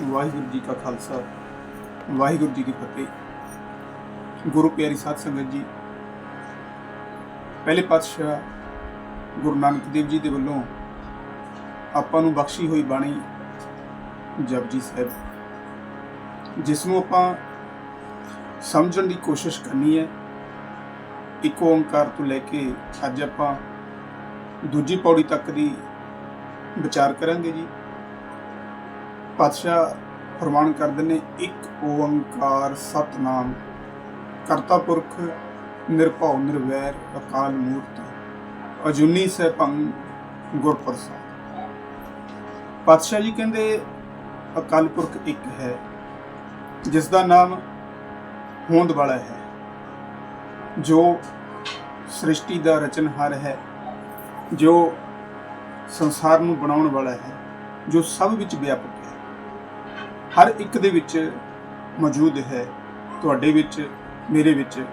ਵਾਹਿਗੁਰੂ ਜੀ ਕਾ ਖਾਲਸਾ, ਵਾਹਿਗੁਰੂ ਜੀ ਕੀ ਫਤਿਹ। ਗੁਰੂ ਪਿਆਰੀ ਸਾਧ ਸੰਗਤ ਜੀ, ਪਹਿਲੇ ਪਾਤਸ਼ਾਹ ਗੁਰੂ ਨਾਨਕ ਦੇਵ ਜੀ ਦੇ ਵੱਲੋਂ ਆਪਾਂ ਨੂੰ ਬਖਸ਼ੀ ਹੋਈ ਬਾਣੀ ਜਪਜੀ ਸਾਹਿਬ, ਜਿਸ ਨੂੰ ਆਪਾਂ ਸਮਝਣ ਦੀ ਕੋਸ਼ਿਸ਼ ਕਰਨੀ ਹੈ। ਇੱਕ ਓੰਕਾਰ ਤੋਂ ਲੈ ਕੇ ਅੱਜ ਆਪਾਂ ਦੂਜੀ ਪੌੜੀ ਤੱਕ ਦੀ ਵਿਚਾਰ ਕਰਾਂਗੇ ਜੀ। ਪਾਤਸ਼ਾਹ ਫਰਮਾਨ ਕਰਦੇ ਨੇ, ਇੱਕ ਓੰਕਾਰ ਸਤਨਾਮ, ਕਰਤਾ ਪੁਰਖ ਨਿਰਭਉ ਨਿਰਵੈਰ ਅਕਾਲ ਮੂਰਤ, ਅਜੂਨੀ ਸੈਭੰ ਗੁਰ ਪਾਤਸ਼ਾਹ ਜੀ ਕਹਿੰਦੇ, ਅਕਾਲ ਪੁਰਖ ਇੱਕ ਹੈ ਜਿਸ ਦਾ ਨਾਮ ਹੋਂਦ ਵਾਲਾ ਹੈ, ਜੋ ਸ੍ਰਿਸ਼ਟੀ ਦਾ ਰਚਨਹਾਰ ਹੈ, ਜੋ ਸੰਸਾਰ ਨੂੰ ਬਣਾਉਣ ਵਾਲਾ ਹੈ, ਜੋ ਸਭ ਵਿੱਚ ਵਿਆਪਕ ਹਰ ਇੱਕ ਦੇ ਵਿੱਚ ਮੌਜੂਦ ਹੈ, ਤੁਹਾਡੇ ਵਿੱਚ, ਮੇਰੇ ਵਿੱਚ।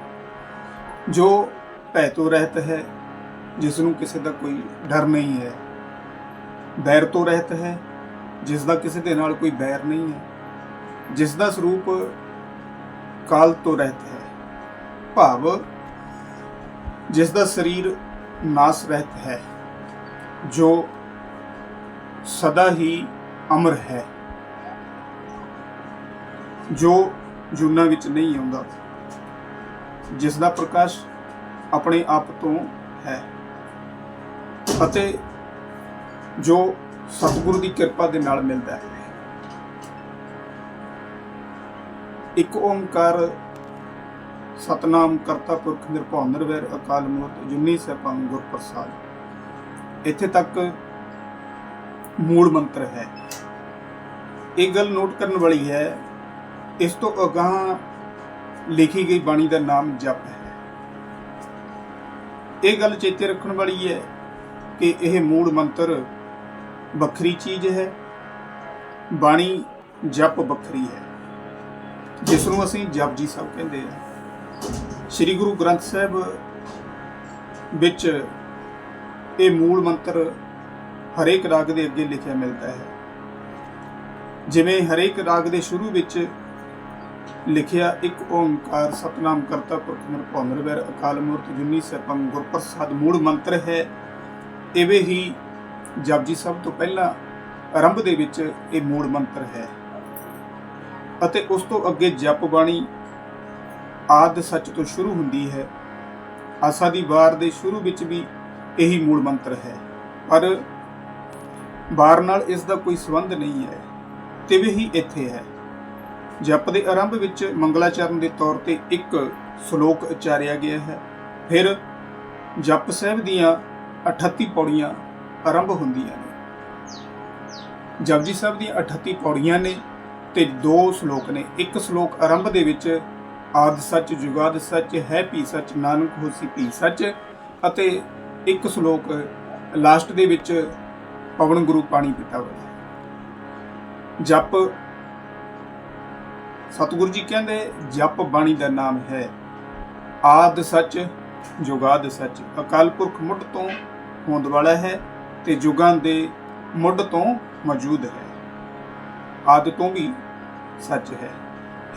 ਜੋ ਭੈ ਤੋਂ ਰਹਿਤ ਹੈ, ਜਿਸ ਨੂੰ ਕਿਸੇ ਦਾ ਕੋਈ ਡਰ ਨਹੀਂ ਹੈ। ਬੈਰ ਤੋਂ ਰਹਿਤ ਹੈ, ਜਿਸ ਦਾ ਕਿਸੇ ਦੇ ਨਾਲ ਕੋਈ ਬੈਰ ਨਹੀਂ ਹੈ। ਜਿਸ ਦਾ ਸਰੂਪ ਕਾਲ ਤੋਂ ਰਹਿਤ ਹੈ। ਭਾਵ, ਜਿਸ ਦਾ ਸਰੀਰ ਨਾਸ ਰਹਿਤ ਹੈ, ਜੋ ਸਦਾ ਹੀ ਅਮਰ ਹੈ। ਜੋ ਜੁਨਾ ਵਿੱਚ ਨਹੀਂ ਆਉਂਦਾ, ਜਿਸ ਦਾ ਪ੍ਰਕਾਸ਼ ਆਪਣੇ ਆਪ ਤੋਂ ਹੈ ਅਤੇ ਜੋ ਸਤਿਗੁਰੂ ਦੀ ਕਿਰਪਾ ਦੇ ਨਾਲ ਮਿਲਦਾ ਹੈ। ਇੱਕ ਓੰਕਾਰ ਸਤਨਾਮ ਕਰਤਾ ਪੁਰਖ ਨਿਰਭਉ ਨਿਰਵੈਰ ਅਕਾਲ ਮੂਰਤ ਜੁਨੀ ਸੈਭੰ ਗੁਰ ਪ੍ਰਸਾਦ। ਇੱਥੇ ਤੱਕ ਮੂਲ ਮੰਤਰ ਹੈ। ਇਹ ਗੱਲ ਨੋਟ ਕਰਨ ਵਾਲੀ ਹੈ ਇਸ ਤੋਂ ਅਗਾਹ ਲਿਖੀ ਗਈ ਬਾਣੀ ਦਾ ਨਾਮ ਜਪ ਹੈ। ਇਹ ਗੱਲ ਚੇਤੇ ਰੱਖਣ ਵਾਲੀ ਹੈ ਕਿ ਇਹ ਮੂਲ ਮੰਤਰ ਵੱਖਰੀ ਚੀਜ਼ ਹੈ। ਬਾਣੀ ਜਪ ਵੱਖਰੀ ਹੈ ਜਿਸ ਨੂੰ ਅਸੀਂ ਜਪ ਜੀ ਸਾਹਿਬ ਕਹਿੰਦੇ ਆ ਸ੍ਰੀ ਗੁਰੂ ਗ੍ਰੰਥ ਸਾਹਿਬ ਵਿੱਚ ਇਹ ਮੂਲ ਮੰਤਰ ਹਰੇਕ ਰਾਗ ਦੇ ਅੱਗੇ ਲਿਖਿਆ ਮਿਲਦਾ ਹੈ। ਜਿਵੇਂ ਹਰੇਕ ਰਾਗ ਦੇ ਸ਼ੁਰੂ ਵਿੱਚ ਲਿਖਿਆ ਇੱਕ ਓੰਕਾਰ ਸਤਨਾਮ ਕਰਤਾ ਪੁਰਖ ਨਿਰਭਉ ਨਿਰਵੈਰ ਅਕਾਲ ਮੂਰਤ ਜੁਨੀ ਸੈਭੰ ਗੁਰ ਪ੍ਰਸਾਦ ਮੂੜ ਮੰਤਰ ਹੈ। ਇਵੇਂ ਹੀ ਜਪਜੀ ਸਾਹਿਬ ਤੋਂ ਪਹਿਲਾਂ ਆਰੰਭ ਦੇ ਵਿੱਚ ਇਹ ਮੂਲ ਮੰਤਰ ਹੈ। ਅਤੇ ਉਸ ਤੋਂ ਅੱਗੇ ਜਪ ਬਾਣੀ ਆਦ ਸੱਚ ਤੋਂ ਸ਼ੁਰੂ ਹੁੰਦੀ ਹੈ। ਆਸਾ ਦੀ ਵਾਰ ਦੇ ਸ਼ੁਰੂ ਵਿੱਚ ਵੀ ਇਹੀ ਮੂਲ ਮੰਤਰ ਹੈ। ਪਰ ਵਾਰ ਨਾਲ ਇਸ ਦਾ ਕੋਈ ਸੰਬੰਧ ਨਹੀਂ ਹੈ। ਤਿਵੇਂ ਹੀ ਇੱਥੇ ਹੈ। ਜਪ ਦੇ ਆਰੰਭ ਵਿੱਚ ਮੰਗਲਾਚਰਨ ਦੇ ਤੌਰ ਤੇ ਇੱਕ ਸ਼ਲੋਕ ਉਚਾਰਿਆ ਗਿਆ ਹੈ। ਫਿਰ ਜਪ ਸਾਹਿਬ ਦੀਆਂ 38 ਪੌੜੀਆਂ ਆਰੰਭ ਹੁੰਦੀਆਂ ਨੇ। ਜਪਜੀ ਸਾਹਿਬ ਦੀਆਂ 38 ਪੌੜੀਆਂ ਨੇ ਤੇ ਦੋ ਸ਼ਲੋਕ ਨੇ। ਇੱਕ ਸ਼ਲੋਕ ਆਰੰਭ ਦੇ ਵਿੱਚ ਆਦ ਸੱਚ, ਜੁਗਾਦ ਸੱਚ, ਹੈ ਪੀ ਸੱਚ, ਨਾਨਕ ਹੋਸੀ ਪੀ ਸੱਚ ਅਤੇ ਇੱਕ ਸ਼ਲੋਕ ਲਾਸਟ ਦੇ ਵਿੱਚ ਪਵਨ ਗੁਰੂ ਪਾਣੀ ਪਿਤਾ ਹੋਇਆ ਜਪ ਸਤਿਗੁਰੂ ਜੀ ਕਹਿੰਦੇ, ਜਪ ਬਾਣੀ ਦਾ ਨਾਮ ਹੈ ਆਦ ਸੱਚ, ਜੁਗਾਦ ਸੱਚ। ਅਕਾਲ ਪੁਰਖ ਮੁੱਢ ਤੋਂ ਹੋਂਦ ਵਾਲਾ ਹੈ ਤੇ ਜੁਗਾਂ ਦੇ ਮੁੱਢ ਤੋਂ ਮੌਜੂਦ ਹੈ। ਆਦ ਤੋਂ ਵੀ ਸੱਚ ਹੈ।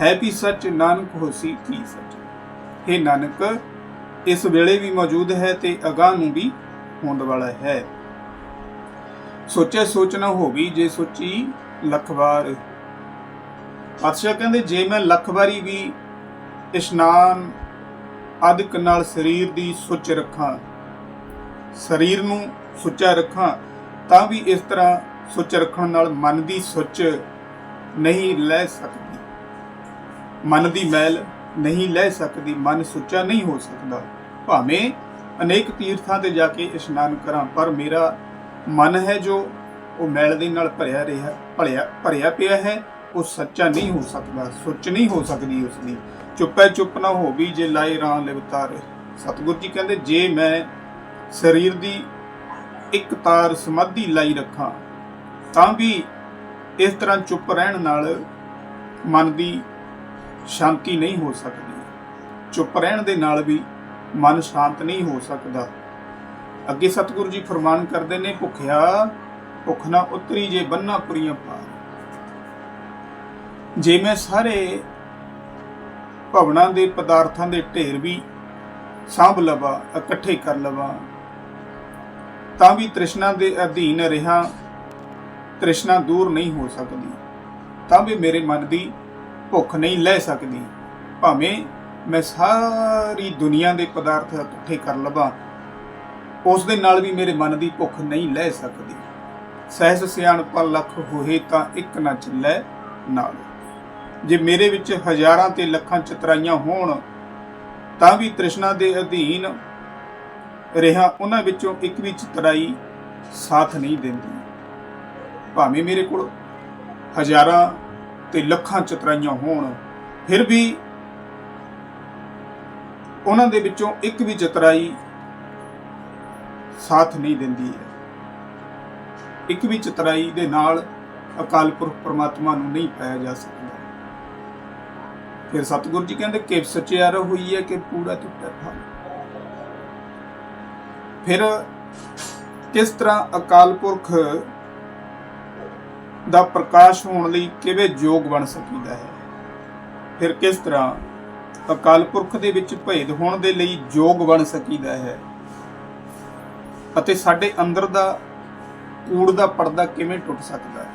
ਹੈ ਵੀ ਸੱਚ, ਨਾਨਕ ਹੋਸੀ ਕੀ ਸੱਚ। ਹੈ ਨਾਨਕ, ਇਸ ਵੇਲੇ ਵੀ ਮੌਜੂਦ ਹੈ ਤੇ ਅਗਾਹ ਨੂੰ ਵੀ ਹੋਂਦ ਵਾਲਾ ਹੈ। ਸੋਚੇ ਸੋਚ ਨਾ ਹੋਵੀ, ਜੇ ਸੋਚੀ ਲਖਵਾਰ ਪਾਤਸ਼ਾਹ ਕਹਿੰਦੇ, ਜੇ ਮੈਂ ਲੱਖ ਵਾਰੀ ਵੀ ਇਸ਼ਨਾਨ ਅਦਕ ਨਾਲ ਸਰੀਰ ਦੀ ਸੁੱਚ ਰੱਖਾਂ, ਸਰੀਰ ਨੂੰ ਸੁੱਚਾ ਰੱਖਾਂ, ਤਾਂ ਵੀ ਇਸ ਤਰ੍ਹਾਂ ਸੁੱਚ ਰੱਖਣ ਨਾਲ ਮਨ ਦੀ ਸੁੱਚ ਨਹੀਂ ਲੈ ਸਕਦੀ। ਮਨ ਦੀ ਮੈਲ ਨਹੀਂ ਲੈ ਸਕਦੀ, ਮਨ ਸੁੱਚਾ ਨਹੀਂ ਹੋ ਸਕਦਾ। ਭਾਵੇਂ ਅਨੇਕ ਤੀਰਥਾਂ ਤੇ ਜਾ ਕੇ ਇਸ਼ਨਾਨ ਕਰਾਂ, ਪਰ ਮੇਰਾ ਮਨ ਹੈ ਜੋ ਉਹ ਮੈਲ ਦੇ ਨਾਲ ਭਰਿਆ ਰਿਹਾ ਭਰਿਆ ਭਰਿਆ ਪਿਆ ਹੈ ਉਹ ਸੱਚਾ ਨਹੀਂ ਹੋ ਸਕਦਾ, ਸੁੱਚ ਨਹੀਂ ਹੋ ਸਕਦੀ ਉਸ ਦੀ ਚੁੱਪੈ ਚੁੱਪ ਨਾ ਹੋਵੀ ਜੇ ਲਾਏ ਰਾਂ ਲਿਵਤਾਰ ਸਤਿਗੁਰੂ ਜੀ ਕਹਿੰਦੇ, ਜੇ ਮੈਂ ਸਰੀਰ ਦੀ ਇੱਕ ਤਾਰ ਸਮਾਧੀ ਲਾਈ ਰੱਖਾਂ, ਤਾਂ ਵੀ ਇਸ ਤਰ੍ਹਾਂ ਚੁੱਪ ਰਹਿਣ ਨਾਲ ਮਨ ਦੀ ਸ਼ਾਂਤੀ ਨਹੀਂ ਹੋ ਸਕਦੀ। ਚੁੱਪ ਰਹਿਣ ਦੇ ਨਾਲ ਵੀ ਮਨ ਸ਼ਾਂਤ ਨਹੀਂ ਹੋ ਸਕਦਾ। ਅੱਗੇ ਸਤਿਗੁਰੂ ਜੀ ਫਰਮਾਨ ਕਰਦੇ ਨੇ, ਭੁੱਖਿਆ ਭੁੱਖ ਨਾ ਉਤਰੀ ਜੇ ਬੰਨਾ ਪੁਰੀਆਂ ਪਾਰ। ਜੇ ਮੈਂ ਸਾਰੇ ਭਵਨਾਂ ਦੇ ਪਦਾਰਥਾਂ ਦੇ ਢੇਰ ਵੀ ਸਾਂਭ ਲਵਾਂ, ਇਕੱਠੇ ਕਰ ਲਵਾਂ, ਤਾਂ ਵੀ ਤ੍ਰਿਸ਼ਨਾ ਦੇ ਅਧੀਨ ਰਿਹਾ, ਤ੍ਰਿਸ਼ਨਾ ਦੂਰ ਨਹੀਂ ਹੋ ਸਕਦੀ, ਤਾਂ ਵੀ ਮੇਰੇ ਮਨ ਦੀ ਭੁੱਖ ਨਹੀਂ ਲੈ ਸਕਦੀ। ਭਾਵੇਂ ਮੈਂ ਸਾਰੀ ਦੁਨੀਆ ਦੇ ਪਦਾਰਥ ਇਕੱਠੇ ਕਰ ਲਵਾਂ, ਉਸ ਦੇ ਨਾਲ ਵੀ ਮੇਰੇ ਮਨ ਦੀ ਭੁੱਖ ਨਹੀਂ ਲੈ ਸਕਦੀ। ਸਹਿਸ ਸਿਆਣਪਾ ਲੱਖ ਹੋਏ ਤਾਂ ਇੱਕ ਨਾ ਚੱਲੇ ਨਾਲ। ਜੇ ਮੇਰੇ ਵਿੱਚ ਹਜ਼ਾਰਾਂ ਤੇ ਲੱਖਾਂ ਚਤਰਾਈਆਂ ਹੋਣ, ਤਾਂ ਵੀ ਤ੍ਰਿਸ਼ਨਾ ਦੇ ਅਧੀਨ ਰਿਹਾ ਉਹਨਾਂ ਵਿੱਚੋਂ ਇੱਕ ਵੀ ਚਤਰਾਈ ਸਾਥ ਨਹੀਂ ਦਿੰਦੀ। ਭਾਵੇਂ ਮੇਰੇ ਕੋਲ ਹਜ਼ਾਰਾਂ ਤੇ ਲੱਖਾਂ ਚਤਰਾਈਆਂ ਹੋਣ, ਫਿਰ ਵੀ ਉਹਨਾਂ ਦੇ ਵਿੱਚੋਂ ਇੱਕ ਵੀ ਚਤਰਾਈ ਸਾਥ ਨਹੀਂ ਦਿੰਦੀ ਹੈ। ਇੱਕ ਵੀ ਚਤਰਾਈ ਦੇ ਨਾਲ ਅਕਾਲ ਪੁਰਖ ਪਰਮਾਤਮਾ ਨੂੰ ਨਹੀਂ ਪਾਇਆ ਜਾ ਸਕਦਾ। ਫਿਰ ਸਤਿਗੁਰੂ ਜੀ ਕਹਿੰਦੇ ਕਿ ਸਚਿਆਰ ਹੋਈ ਹੈ ਕਿ ਪੂਰਾ ਟੁੱਟਾ ਫਲ ਫਿਰ ਕਿਸ ਤਰ੍ਹਾਂ ਅਕਾਲ ਪੁਰਖ ਦਾ ਪ੍ਰਕਾਸ਼ ਹੋਣ ਲਈ ਕਿਵੇਂ ਯੋਗ ਬਣ ਸਕੀਦਾ ਹੈ? ਫਿਰ ਕਿਸ ਤਰ੍ਹਾਂ ਅਕਾਲ ਪੁਰਖ ਦੇ ਵਿੱਚ ਭੇਦ ਹੋਣ ਦੇ ਲਈ ਯੋਗ ਬਣ ਸਕੀਦਾ ਹੈ? ਅਤੇ ਸਾਡੇ ਅੰਦਰ ਦਾ ਕੂੜ ਦਾ ਪਰਦਾ ਕਿਵੇਂ ਟੁੱਟ ਸਕਦਾ ਹੈ?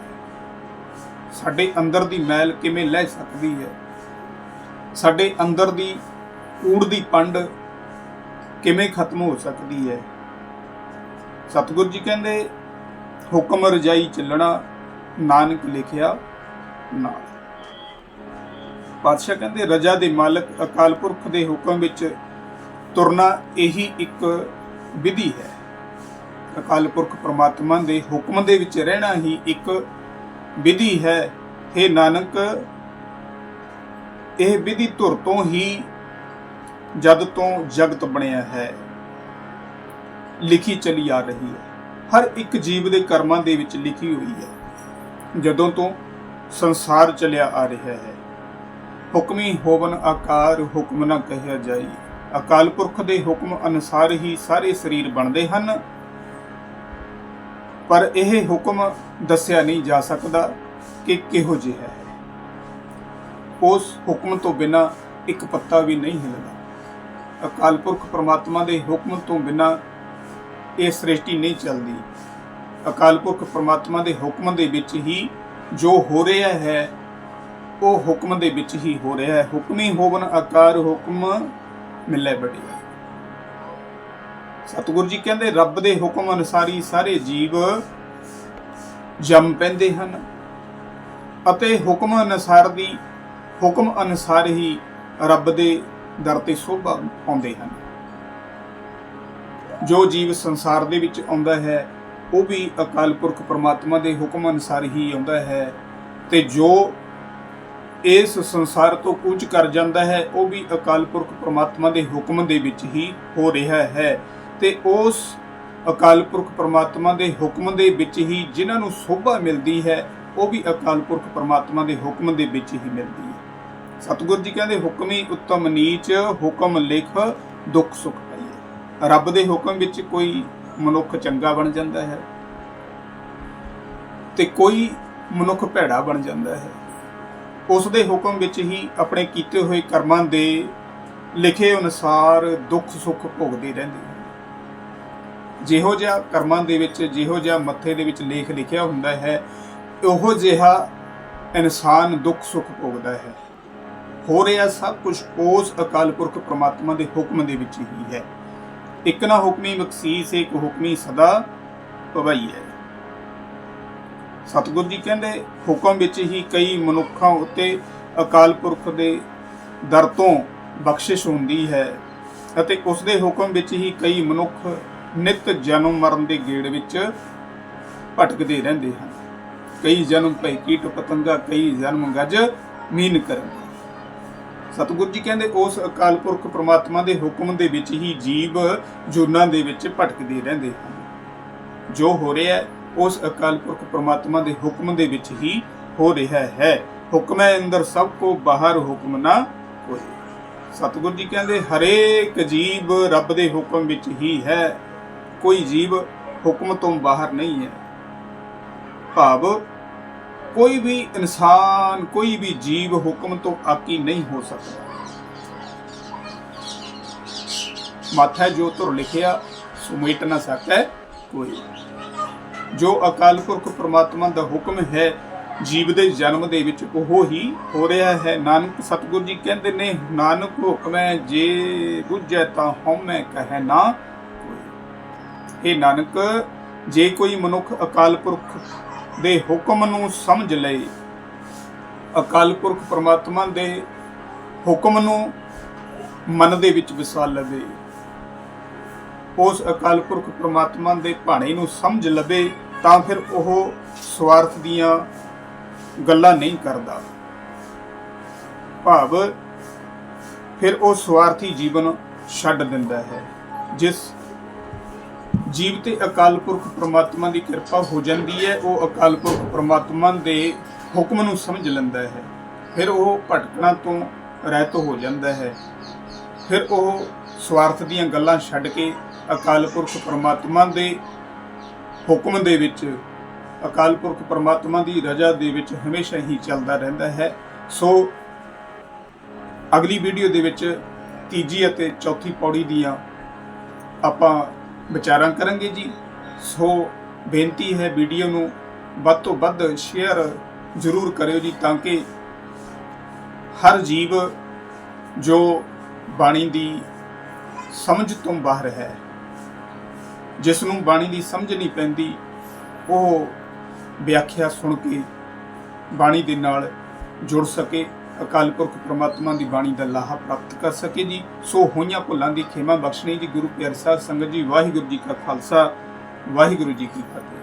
ਸਾਡੇ ਅੰਦਰ ਦੀ ਮੈਲ ਕਿਵੇਂ ਲੈ ਸਕਦੀ ਹੈ? ਸਾਡੇ ਅੰਦਰ ਦੀ ਊੜ ਦੀ ਪੰਡ ਕਿਵੇਂ ਖਤਮ ਹੋ ਸਕਦੀ ਹੈ? ਸਤਿਗੁਰੂ ਜੀ ਕਹਿੰਦੇ, ਹੁਕਮ ਰਜਾਈ ਚੱਲਣਾ ਨਾਨਕ ਲਿਖਿਆ ਨਾ। ਪਾਤਸ਼ਾਹ ਕਹਿੰਦੇ, ਰਜਾ ਦੇ ਮਾਲਕ ਅਕਾਲ ਪੁਰਖ ਦੇ ਹੁਕਮ ਵਿੱਚ ਤੁਰਨਾ ਇਹੀ ਇੱਕ ਵਿਧੀ ਹੈ। ਅਕਾਲ ਪੁਰਖ ਪ੍ਰਮਾਤਮਾ ਦੇ ਹੁਕਮ ਦੇ ਵਿੱਚ ਰਹਿਣਾ ਹੀ ਇੱਕ ਵਿਧੀ ਹੈ। हे ਨਾਨਕ ਇਹ ਵਿਧੀ ਧੁਰ ਤੋਂ ਹੀ ਜਦ ਤੋਂ ਜਗਤ ਬਣਿਆ ਹੈ, ਲਿਖੀ ਚਲੀ ਆ ਰਹੀ ਹੈ। ਹਰ ਇੱਕ ਜੀਵ ਦੇ ਕਰਮਾਂ ਦੇ ਵਿੱਚ ਲਿਖੀ ਹੋਈ ਹੈ। ਜਦੋਂ ਤੋਂ ਸੰਸਾਰ ਚਲਿਆ ਆ ਰਿਹਾ ਹੈ, ਹੁਕਮੀ ਹੋਵਨ ਆਕਾਰ ਹੁਕਮ ਨਾ ਕਹਿਆ ਜਾਈ। ਅਕਾਲ ਪੁਰਖ ਦੇ ਹੁਕਮ ਅਨੁਸਾਰ ਹੀ ਸਾਰੇ ਸਰੀਰ ਬਣਦੇ ਹਨ, ਪਰ ਇਹ ਹੁਕਮ ਦੱਸਿਆ ਨਹੀਂ ਜਾ ਸਕਦਾ ਕਿ ਕਿਹੋ ਜਿਹਾ ਹੈ। ਉਸ ਹੁਕਮ ਤੋਂ ਬਿਨਾ ਇੱਕ ਪੱਤਾ ਵੀ ਨਹੀਂ ਹਿਲਦਾ। ਅਕਾਲ ਪੁਰਖ ਪ੍ਰਮਾਤਮਾ ਦੇ ਹੁਕਮ ਤੋਂ ਬਿਨਾ ਇਹ ਸ੍ਰਿਸ਼ਟੀ ਨਹੀਂ ਚੱਲਦੀ। ਅਕਾਲ ਪੁਰਖ ਪ੍ਰਮਾਤਮਾ ਦੇ ਹੁਕਮ ਦੇ ਵਿੱਚ ਹੀ ਜੋ ਹੋ ਰਿਹਾ ਹੈ, ਉਹ ਹੁਕਮ ਦੇ ਵਿੱਚ ਹੀ ਹੋ ਰਿਹਾ ਹੈ। ਹੁਕਮੀ ਹੋਵਨ ਆਕਾਰ ਹੁਕਮ ਮਿਲੇ ਬੜਿਆ ਸਤਿਗੁਰੂ ਜੀ ਕਹਿੰਦੇ, ਰੱਬ ਦੇ ਹੁਕਮ ਅਨੁਸਾਰੀ ਸਾਰੇ ਜੀਵ ਜੰਮ ਪੈਂਦੇ ਹਨ ਅਤੇ ਹੁਕਮ ਅਨੁਸਾਰ ਦੀ ਹੁਕਮ ਅਨੁਸਾਰ ਹੀ ਰੱਬ ਦੇ ਦਰ ਤੇ ਸੋਭਾ ਪਾਉਂਦੇ ਹਨ। ਜੋ ਜੀਵ ਸੰਸਾਰ ਦੇ ਵਿੱਚ ਆਉਂਦਾ ਹੈ, ਉਹ ਵੀ ਅਕਾਲ ਪੁਰਖ ਪ੍ਰਮਾਤਮਾ ਦੇ ਹੁਕਮ ਅਨੁਸਾਰ ਹੀ ਆਉਂਦਾ ਹੈ ਤੇ ਜੋ ਇਸ ਸੰਸਾਰ ਤੋਂ ਕੂਚ ਕਰ ਜਾਂਦਾ ਹੈ, ਉਹ ਵੀ ਅਕਾਲ ਪੁਰਖ ਪ੍ਰਮਾਤਮਾ ਦੇ ਹੁਕਮ ਦੇ ਵਿੱਚ ਹੀ ਹੋ ਰਿਹਾ ਹੈ ਤੇ ਉਸ ਅਕਾਲ ਪੁਰਖ ਪ੍ਰਮਾਤਮਾ ਦੇ ਹੁਕਮ ਦੇ ਵਿੱਚ ਹੀ ਜਿਨ੍ਹਾਂ ਨੂੰ ਸੋਭਾ ਮਿਲਦੀ ਹੈ, ਉਹ ਵੀ ਅਕਾਲ ਪੁਰਖ ਪ੍ਰਮਾਤਮਾ ਦੇ ਹੁਕਮ ਦੇ ਵਿੱਚ ਹੀ ਮਿਲਦੀ ਹੈ। ਸਤਿਗੁਰ ਜੀ ਕਹਿੰਦੇ, ਹੁਕਮੀ ਉੱਤਮ ਨੀਚ, ਹੁਕਮ ਲਿਖ, ਦੁੱਖ ਸੁਖ ਪਾਈਏ ਰੱਬ ਦੇ ਹੁਕਮ ਵਿੱਚ ਕੋਈ ਮਨੁੱਖ ਚੰਗਾ ਬਣ ਜਾਂਦਾ ਹੈ ਤੇ ਕੋਈ ਮਨੁੱਖ ਭੈੜਾ ਬਣ ਜਾਂਦਾ ਹੈ। ਉਸ ਦੇ ਹੁਕਮ ਵਿੱਚ ਹੀ ਆਪਣੇ ਕੀਤੇ ਹੋਏ ਕਰਮਾਂ ਦੇ ਲਿਖੇ ਅਨੁਸਾਰ ਦੁੱਖ ਸੁੱਖ ਭੋਗਦੇ ਰਹਿੰਦੇ ਹਨ। ਜਿਹੋ ਜਿਹਾ ਕਰਮਾਂ ਦੇ ਵਿੱਚ, ਜਿਹੋ ਜਿਹਾ ਮੱਥੇ ਦੇ ਵਿੱਚ ਲੇਖ ਲਿਖਿਆ ਹੁੰਦਾ ਹੈ, ਉਹੋ ਜਿਹਾ ਇਨਸਾਨ ਦੁੱਖ ਸੁੱਖ ਭੋਗਦਾ ਹੈ। ਹੋ ਰਿਹਾ ਸਭ ਕੁਝ ਉਸ ਅਕਾਲ ਪੁਰਖ ਪ੍ਰਮਾਤਮਾ ਦੇ ਹੁਕਮ ਦੇ ਵਿੱਚ ਹੀ ਹੈ। ਇੱਕ ਨਾ ਹੁਕਮੀ ਮਕਸੀਸ ਇੱਕ ਹੁਕਮੀ ਸਦਾ ਭਵਈ ਹੈ। ਸਤਿਗੁਰੂ ਜੀ ਕਹਿੰਦੇ, ਹੁਕਮ ਵਿੱਚ ਹੀ ਕਈ ਮਨੁੱਖਾਂ ਉੱਤੇ ਅਕਾਲ ਪੁਰਖ ਦੇ ਦਰ ਤੋਂ ਬਖਸ਼ਿਸ਼ ਹੁੰਦੀ ਹੈ ਅਤੇ ਉਸ ਦੇ ਹੁਕਮ ਵਿੱਚ ਹੀ ਕਈ ਮਨੁੱਖ ਨਿਤ ਜਨਮ ਮਰਨ ਦੇ ਗੇੜ ਵਿੱਚ ਭਟਕਦੇ ਰਹਿੰਦੇ ਹਨ। ਕਈ ਜਨਮ ਭਈ ਕੀਟ ਪਤੰਗਾ, ਕਈ ਜਨਮ ਗਜ ਮੀਨ ਕਰਨ। ਸਤਿਗੁਰੂ ਜੀ ਕਹਿੰਦੇ ਉਸ ਅਕਾਲ ਪੁਰਖ ਪ੍ਰਮਾਤਮਾ ਦੇ ਹੁਕਮ ਦੇ ਵਿੱਚ ਹੀ ਜੀਵ ਜੁਨਾਂ ਦੇ ਵਿੱਚ ਭਟਕਦੇ ਰਹਿੰਦੇ ਹਨ। ਜੋ ਹੋ ਰਿਹਾ ਹੈ, ਉਸ ਅਕਾਲ ਪੁਰਖ ਪ੍ਰਮਾਤਮਾ ਦੇ ਹੁਕਮ ਦੇ ਵਿੱਚ ਹੀ ਹੋ ਰਿਹਾ ਹੈ। ਹੁਕਮ ਹੈ ਅੰਦਰ ਸਭ ਕੋ, ਬਾਹਰ ਹੁਕਮ ਨਾ ਕੋਈ। ਸਤਿਗੁਰੂ ਜੀ ਕਹਿੰਦੇ, ਹਰੇਕ ਜੀਵ ਰੱਬ ਦੇ ਹੁਕਮ ਵਿੱਚ ਹੀ ਹੈ। ਕੋਈ ਜੀਵ ਹੁਕਮ ਤੋਂ ਬਾਹਰ ਨਹੀਂ ਹੈ। ਭਾਵ ਕੋਈ ਵੀ ਇਨਸਾਨ, ਕੋਈ ਵੀ ਜੀਵ ਹੁਕਮ ਤੋਂ ਆਕੀ ਨਹੀਂ ਹੋ ਸਕਦਾ। ਮਾਥਾ ਜੋ ਧੁਰ ਲਿਖਿਆ, ਸੋ ਨਾ ਸਕੈ ਕੋਈ। ਜੋ ਅਕਾਲ ਪੁਰਖ ਪ੍ਰਮਾਤਮਾ ਦਾ ਹੁਕਮ ਹੈ, ਜੀਵ ਦੇ ਜਨਮ ਦੇ ਵਿੱਚ ਉਹ ਹੀ ਹੋ ਰਿਹਾ ਹੈ। ਨਾਨਕ ਸਤਿਗੁਰੂ ਜੀ ਕਹਿੰਦੇ ਨੇ, ਨਾਨਕ ਹੁਕਮੈ ਜੇ ਬੁੱਝੈ ਤਾਂ ਹਉਮੈ ਕਹੈ ਨਾ ਇਹ ਨਾਨਕ, ਜੇ ਕੋਈ ਮਨੁੱਖ ਅਕਾਲ ਪੁਰਖ ਦੇ ਹੁਕਮ ਨੂੰ ਸਮਝ ਲਏ ਅਕਾਲ ਪੁਰਖ ਪ੍ਰਮਾਤਮਾ ਦੇ ਹੁਕਮ ਨੂੰ ਮਨ ਦੇ ਵਿੱਚ ਵਸਾ ਲਵੇ। ਉਸ ਅਕਾਲ ਪੁਰਖ ਪ੍ਰਮਾਤਮਾ ਦੇ ਭਾਣੇ ਨੂੰ ਸਮਝ ਲਵੇ ਤਾਂ ਫਿਰ ਉਹ ਸਵਾਰਥ ਦੀਆਂ ਗੱਲਾਂ ਨਹੀਂ ਕਰਦਾ। ਭਾਵ ਫਿਰ ਉਹ ਸਵਾਰਥੀ ਜੀਵਨ ਛੱਡ ਦਿੰਦਾ ਹੈ, ਜਿਸ ਜੀਵ ਤੇ ਅਕਾਲ ਪੁਰਖ ਪ੍ਰਮਾਤਮਾ ਦੀ ਕਿਰਪਾ ਹੋ ਜਾਂਦੀ ਹੈ, ਉਹ ਅਕਾਲ ਪੁਰਖ ਪ੍ਰਮਾਤਮਾ ਦੇ ਹੁਕਮ ਨੂੰ ਸਮਝ ਲੈਂਦਾ ਹੈ। ਫਿਰ ਉਹ ਭਟਕਣਾ ਤੋਂ ਰਹਿਤ ਹੋ ਜਾਂਦਾ ਹੈ। ਫਿਰ ਉਹ ਸਵਾਰਥ ਦੀਆਂ ਗੱਲਾਂ ਛੱਡ ਕੇ ਅਕਾਲ ਪੁਰਖ ਪ੍ਰਮਾਤਮਾ ਦੇ ਹੁਕਮ ਦੇ ਵਿੱਚ, ਅਕਾਲ ਪੁਰਖ ਪ੍ਰਮਾਤਮਾ ਦੀ ਰਜ਼ਾ ਦੇ ਵਿੱਚ ਹਮੇਸ਼ਾ ਹੀ ਚੱਲਦਾ ਰਹਿੰਦਾ ਹੈ। ਸੋ ਅਗਲੀ ਵੀਡੀਓ ਦੇ ਵਿੱਚ ਤੀਜੀ ਅਤੇ ਚੌਥੀ ਪੌੜੀ ਦੀਆਂ ਆਪਾਂ ਵਿਚਾਰਾਂ ਕਰਾਂਗੇ ਜੀ। ਸੋ ਬੇਨਤੀ ਹੈ ਵੀਡੀਓ ਨੂੰ ਵੱਧ ਤੋਂ ਵੱਧ ਸ਼ੇਅਰ ਜ਼ਰੂਰ ਕਰਿਓ ਜੀ ਤਾਂ ਕਿ ਹਰ ਜੀਵ ਜੋ ਬਾਣੀ ਦੀ ਸਮਝ ਤੋਂ ਬਾਹਰ ਹੈ, ਜਿਸ ਨੂੰ ਬਾਣੀ ਦੀ ਸਮਝ ਨਹੀਂ ਪੈਂਦੀ, ਉਹ ਵਿਆਖਿਆ ਸੁਣ ਕੇ ਬਾਣੀ ਦੇ ਨਾਲ ਜੁੜ ਸਕੇ। ਅਕਾਲ ਪੁਰਖ ਪ੍ਰਮਾਤਮਾ ਦੀ ਬਾਣੀ ਦਾ ਲਾਹਾ ਪ੍ਰਾਪਤ ਕਰ ਸਕੇ ਜੀ। ਸੋ ਹੋਈਆਂ ਭੁੱਲਾਂ ਦੀ ਖੇਮਾ ਬਖਸ਼ਣੀ ਜੀ। ਗੁਰੂ ਪਿਆਰੇ ਸਾਹਿਬ ਸੰਗਤ ਜੀ, ਵਾਹਿਗੁਰੂ ਜੀ ਕਾ ਖਾਲਸਾ, ਵਾਹਿਗੁਰੂ ਜੀ ਕੀ ਫਤਿਹ।